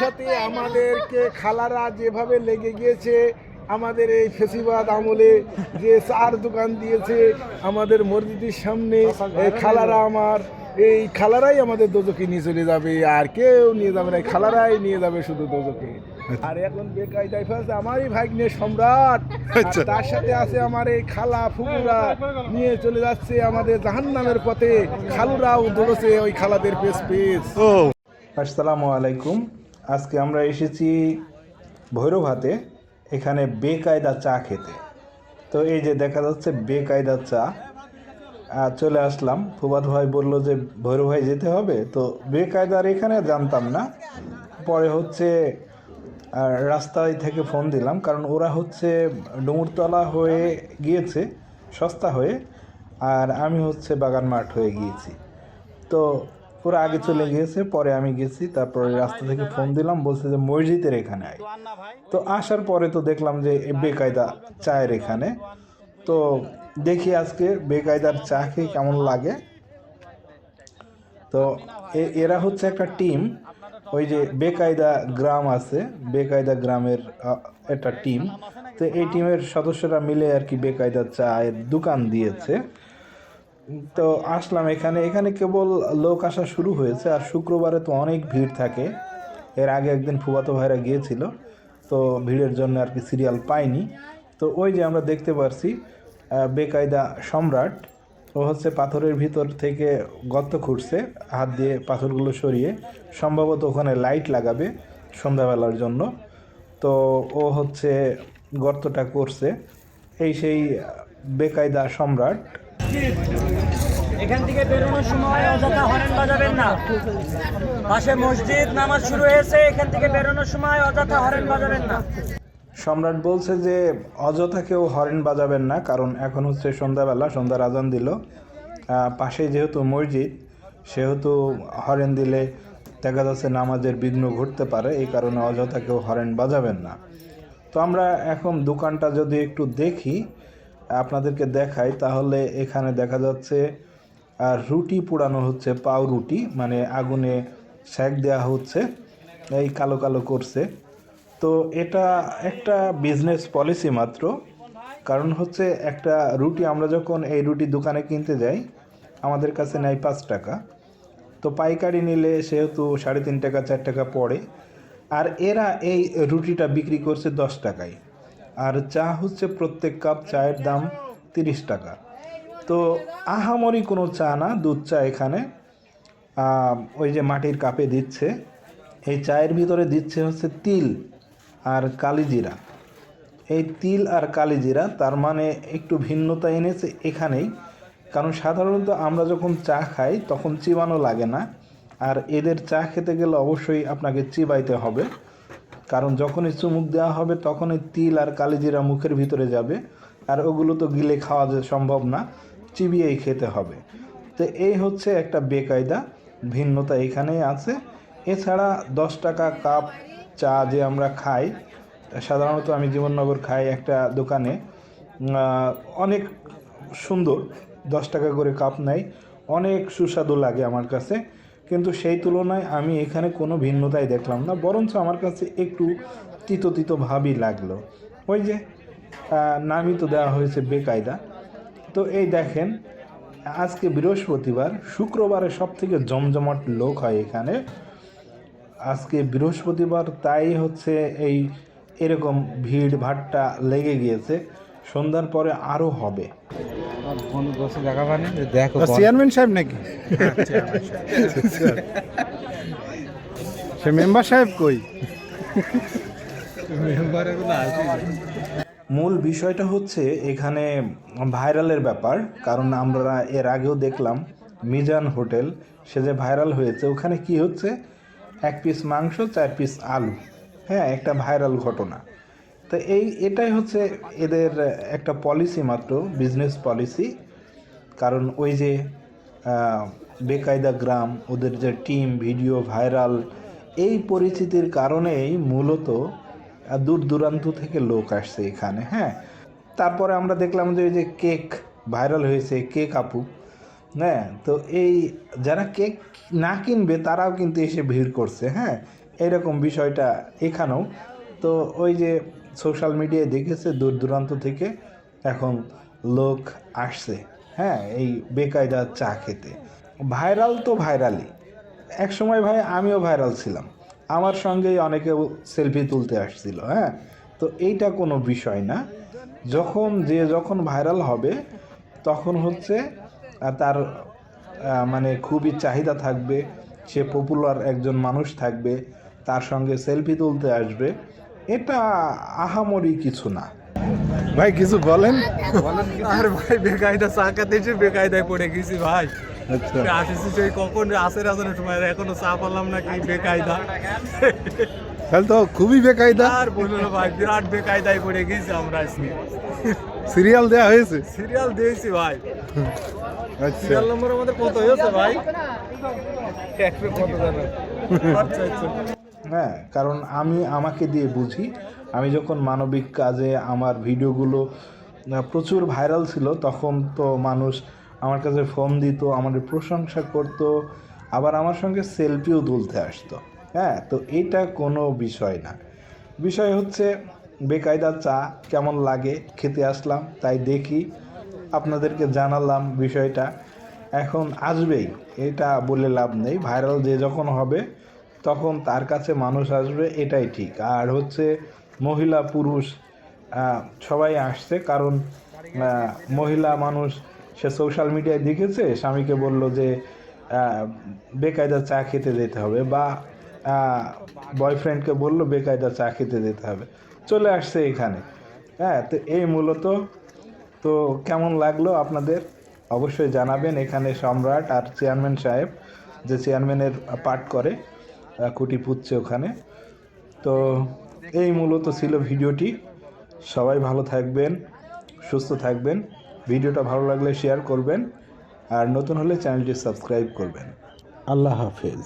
সাথে আমাদেরকে খালারা যেভাবে লেগে গিয়েছে আমাদের এই ফেসিবাদ আমলে যে চার দোকান দিয়েছে আমাদের মসজিদের সামনে এই খালারা আমার এই খালারাই আমাদের দোজকে নিয়ে চলে যাবে আর কেউ নিয়ে যাবে না খালারাই নিয়ে যাবে শুধু দোজকে আর এখন বেকায়দায় ফেলছে আমারই ভাগ্নে সম্রাট আচ্ছা। তার সাথে আছে আমার এই খালা ফুকুরা নিয়ে চলে যাচ্ছে আমাদের জাহান্নামের পথে খালুরাও দৌড়ছে ওই খালাদের পেস পেস ও। আসসালামু আলাইকুম। আজকে আমরা এসেছি ভৈরবহাটে এখানে বেকায়দা চা খেতে। তো এই যে দেখা যাচ্ছে বেকায়দা চা চলে আসলাম। ফুবাদ ভাই বলল যে, ভৈরব ভাই যেতে হবে? তো বেকায়দার এখানে জানতাম না। পরে হচ্ছে রাস্তায় থেকে ফোন দিলাম, কারণ ওরা হচ্ছে ডুমুরতলা হয়ে গিয়েছে, সস্তা হয়ে, আর আমি হচ্ছে বাগান মাঠ হয়ে গিয়েছি। তো ওরা আগে চলে গিয়েছে, পরে আমি গেছি, তারপরে রাস্তা থেকে ফোন দিলাম, বলছে যে মসজিদের এখানে আয়। তো আসার পরে তো দেখলাম যে বেকায়দা চায়ের এখানে। তো দেখি আজকে বেকায়দার চা খেয়ে কেমন লাগে। তো এরা হচ্ছে একটা টিম ওই যে বেকায়দা গ্রাম আছে, বেকায়দা গ্রামের একটা টিম তো এই টিমের সদস্যরা মিলে আর কি বেকায়দা চায়ের দোকান দিয়েছে। তো আসলাম এখানে। এখানে কেবল লোক আসা শুরু হয়েছে আর শুক্রবারে তো অনেক ভিড় থাকে। এর আগে একদিন ফুবাতো ভাইরা গিয়েছিল, তো ভিড়ের জন্য আর কি সিরিয়াল পাইনি। তো ওই যে আমরা দেখতে পারছি বেকায়দা সম্রাট, ও হচ্ছে পাথরের ভিতর থেকে গর্ত খুঁড়ছে, হাত দিয়ে পাথরগুলো সরিয়ে। সম্ভবত ওখানে লাইট লাগাবে সন্ধ্যাবেলার জন্য। তো ও হচ্ছে গর্তটা করছে। এই সেই বেকায়দা সম্রাট এখান থেকে বেরোনোর সময় অযথা হরেন বাজাবেন না। পাশে মসজিদ, নামাজ শুরু হয়েছে, এখান থেকে বেরোনোর সময় অযথা হরেন বাজাবেন না। সম্রাট বলছে যে, অযথা কেউ হরেন বাজাবেন না, কারণ এখন হচ্ছে সন্ধ্যাবেলা সন্ধ্যার আজান দিল। পাশে যেহেতু মসজিদ, সেহেতু হরেন দিলে দেখা যাচ্ছে নামাজের বিঘ্ন ঘটতে পারে, এই কারণে অযথা কেউ হরেন বাজাবেন না। তো আমরা এখন দোকানটা যদি একটু দেখি আপনাদেরকে দেখাই, তাহলে এখানে দেখা যাচ্ছে, আর রুটি পোড়ানো হচ্ছে পাউ রুটি মানে আগুনে সেক দেওয়া হচ্ছে, এই কালো কালো করছে। তো এটা একটা বিজনেস পলিসি মাত্র, কারণ হচ্ছে একটা রুটি, আমরা যখন এই রুটি দোকানে কিনতে যাই, আমাদের কাছে নেয় পাঁচ টাকা। তো পাইকারি নিলে সেহেতু সাড়ে তিন টাকা, চার টাকা পড়ে, আর এরা এই রুটিটা বিক্রি করছে দশ টাকায়। আর চা হচ্ছে প্রত্যেক কাপ চায়ের দাম তিরিশ টাকা। তো আহামরি কোনো চা না, দুধ চা এখানে। ওই যে মাটির কাপে দিচ্ছে। এই চায়ের ভিতরে দিচ্ছে হচ্ছে তিল আর কালিজিরা। এই তিল আর কালিজিরা, তার মানে একটু ভিন্নতা এনেছে এখানেই। কারণ সাধারণত আমরা যখন চা খাই, তখন চিবানো লাগে না। আর এদের চা খেতে গেলে অবশ্যই আপনাকে চিবাইতে হবে। কারণ যখনই চুমুক দেওয়া হবে, তখনই তিল আর কালিজিরা মুখের ভিতরে যাবে। আর ওগুলো তো গিলে খাওয়া সম্ভব না, চিবিয়েই খেতে হবে। তো এই হচ্ছে একটা বেকায়দা, ভিন্নতা এখানেই আছে। এছাড়া দশ টাকা কাপ চা যে আমরা খাই, সাধারণত আমি জীবননগর খাই একটা দোকানে। অনেক সুন্দর, দশ টাকা করে কাপ নেয়। অনেক সুস্বাদু লাগে আমার কাছে। কিন্তু সেই তুলনায় আমি এখানে কোনো ভিন্নতাই দেখলাম না, বরঞ্চ আমার কাছে একটু তিতো তিতো ভাবই লাগল। ওই যে নামই তো দেওয়া হয়েছে বেকায়দা। তো এই দেখেন, আজকে বৃহস্পতিবার, শুক্রবারে সব থেকে জমজমাট লোক হয় এখানে। আজকে বৃহস্পতিবার, তাই হচ্ছে এই এরকম ভিড় ভাট্টা লেগে গিয়েছে। সন্ধ্যার পরে আরও হবে। চেয়ারম্যান সাহেব নাকি? সে মেম্বার সাহেব কই? মূল বিষয়টা হচ্ছে এখানে ভাইরালের ব্যাপার কারণ আমরা এর আগেও দেখলাম মিজান হোটেল সে যে ভাইরাল হয়েছে ওখানে কি হচ্ছে? এক পিস মাংস চার পিস আলু। হ্যাঁ একটা ভাইরাল ঘটনা। তো এই, এটাই হচ্ছে এদের একটা পলিসি মাত্র বিজনেস পলিসি কারণ ওই যে বেকায়দা গ্রাম, ওদের যে টিম ভিডিও ভাইরাল এই পরিচিতির কারণেই মূলত দূর দূরান্ত থেকে লোক আসছে এখানে হ্যাঁ? তারপরে আমরা দেখলাম যে ওই যে কেক ভাইরাল হয়েছে কেক আপু হ্যাঁ? তো এই, যারা কেক না কিনবে, তারাও কিন্তু এসে ভিড় করছে হ্যাঁ? এরকম বিষয়টা এখানেও। তো ওই যে সোশ্যাল মিডিয়ায় দেখেছে দূর দূরান্ত থেকে এখন লোক আসছে হ্যাঁ এই বেকায়দা চা খেতে। ভাইরাল তো ভাইরালই। এক সময় ভাই আমিও ভাইরাল ছিলাম। আমার সঙ্গেই অনেকে সেলফি তুলতে আসছিল হ্যাঁ তো এইটা কোনো বিষয় না। যখন যে যখন ভাইরাল হবে, তখন হচ্ছে তার মানে খুবই চাহিদা থাকবে, সে পপুলার একজন মানুষ থাকবে, তার সঙ্গে সেলফি তুলতে আসবে। এটা আহামরি কিছু না। ভাই কিছু বলেন? আর ভাই বেকায়দা চাকাতে এসে বেকায়দায় পড়ে গেছি ভাই। আচ্ছা। আসেছি সেই কখন আসের আসনের সময় এখনও চা পারলাম না কি বেকায়দা? তাহলে তো খুবই বেকায়দা। আর বলল না ভাই বিরাট বেকায়দায় পড়ে গেছি আমরা আজকে। সিরিয়াল দেওয়া হয়েছে? সিরিয়াল দিয়েছি ভাই। আচ্ছা। সিরিয়াল নম্বর আমাদের কত হয়েছে ভাই? কত জানো? আচ্ছা আচ্ছা। হ্যাঁ কারণ আমি আমাকে দিয়ে বুঝি। আমি যখন মানবিক কাজে আমার ভিডিওগুলো প্রচুর ভাইরাল ছিল, তখন তো মানুষ আমার কাছে ফোন দিত, আমাদের প্রশংসা করতো, আবার আমার সঙ্গে সেলফিও তুলতে আসতো। হ্যাঁ তো এটা কোনো বিষয় না। বিষয় হচ্ছে, বেকায়দা চা কেমন লাগে? খেতে আসলাম, তাই দেখি, আপনাদেরকে জানালাম বিষয়টা। এখন আসবেই, এটা বলে লাভ নেই। ভাইরাল যে যখন হবে তখন তার কাছে মানুষ আসবে, এটাই ঠিক। আর হচ্ছে মহিলা, পুরুষ সবাই আসছে কারণ মহিলা মানুষ, সে সোশ্যাল মিডিয়ায় দেখেছে, স্বামীকে বলল যে বেকায়দা চা খেতে যেতে হবে বা বয়ফ্রেন্ডকে বলল বেকায়দা চা খেতে যেতে হবে। চলে আসছে এখানে। হ্যাঁ তো এই মূলত, তো কেমন লাগল আপনাদের? অবশ্যই জানাবেন এখানে সম্রাট আর চেয়ারম্যান সাহেব, যে চেয়ারম্যানের পাঠ করে। কুটি পুঁতছে ওখানে। তো এই মূলত ছিল ভিডিওটি। সবাই ভালো থাকবেন, সুস্থ থাকবেন। ভিডিওটা ভালো লাগলে শেয়ার করবেন আর নতুন হলে চ্যানেলটি সাবস্ক্রাইব করবেন। আল্লাহ হাফেজ।